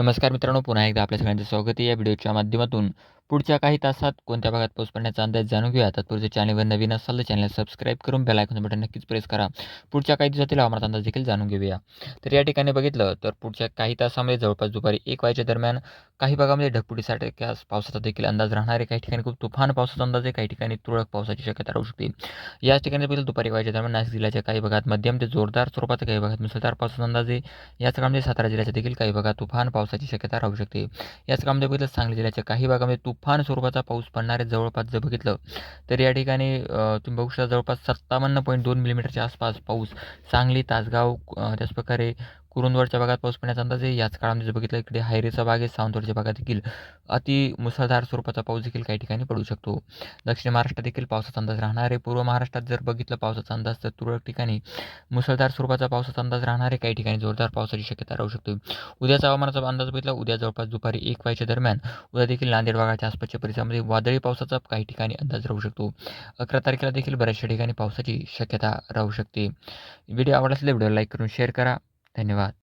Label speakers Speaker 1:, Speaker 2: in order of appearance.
Speaker 1: नमस्कार मित्रांनो पुन्हा एकदा आपल्या सगळ्यांचं स्वागत आहे या व्हिडिओच्या माध्यमातून. पुढच्या काही तासात कोणत्या भागात पाऊस पडण्याचा अंदाज जाणून घेऊया? तत्पूर्वी चॅनलवर नवीन असाल तर चॅनल सबस्क्राईब करून बेल आयकॉन बटन नक्कीच प्रेस करा. पुढच्या काही दिवसातील हवामान अंदाज देखील जाणून घेऊया. तर या ठिकाणी बघितलं तर पुढच्या काही तासामध्ये जवळपास दुपारी एक वाजेच्या दरम्यान काही भागामध्ये म्हणजे ढगफुटीसाठी पावसाचा देखील अंदाज राहणार आहे काही ठिकाणी खूप तुफान पावसाचा अंदाज आहे काही ठिकाणी तुरळक पावसाची शक्यता राहू शकते. या ठिकाणी बघितलं दुपारी वाजेच्या दरम्यान म्हणजे नाशिक जिल्ह्याच्या काही भागात मध्यम ते जोरदार स्वरूपाचा काही भागात मुसळधार पावसाचा अंदाज आहे. याच काळामध्ये म्हणजे सातारा जिल्ह्याच्या देखील काही भागात तुफान पावसाची शक्यता राहू शकते. याच काळामध्ये बघितलं सांगली जिल्ह्याच्या काही भागामध्ये तुफान स्वरूपाचा पाऊस पडणार आहे जवळपास जर बघितलं तर या ठिकाणी तुम्ही बघू शकता जवळपास सत्तावन्न पॉईंट दोन मिलीमीटरच्या आसपास पाऊस सांगली तासगाव त्याचप्रकारे कुरुंदवाडच्या भागात पाऊस पडण्याचा अंदाज आहे. याच काळामध्ये जर बघितलं इकडे हायरेचा भाग आहे. सावंतवाडच्या भागात देखील अति मुसळधार स्वरूपाचा पाऊस देखील काही ठिकाणी पडू शकतो. दक्षिण महाराष्ट्रात देखील पावसाचा अंदाज राहणार आहे. पूर्व महाराष्ट्रात जर बघितलं पावसाचा अंदाज तर तुरळक ठिकाणी मुसळधार स्वरूपाचा पावसाचा अंदाज राहणार आहे. काही ठिकाणी जोरदार पावसाची शक्यता राहू शकते. उद्याचा हवामानाचा अंदाज बघितला उद्या जवळपास दुपारी एक वाजेच्या दरम्यान उद्या देखील नांदेड भागाच्या आसपासच्या परिसरामध्ये वादळी पावसाचा काही ठिकाणी अंदाज राहू शकतो. अकरा तारखेला देखील बऱ्याचशा ठिकाणी पावसाची शक्यता राहू शकते. व्हिडिओ आवडला असेल व्हिडिओ लाईक करून शेअर करा. धन्यवाद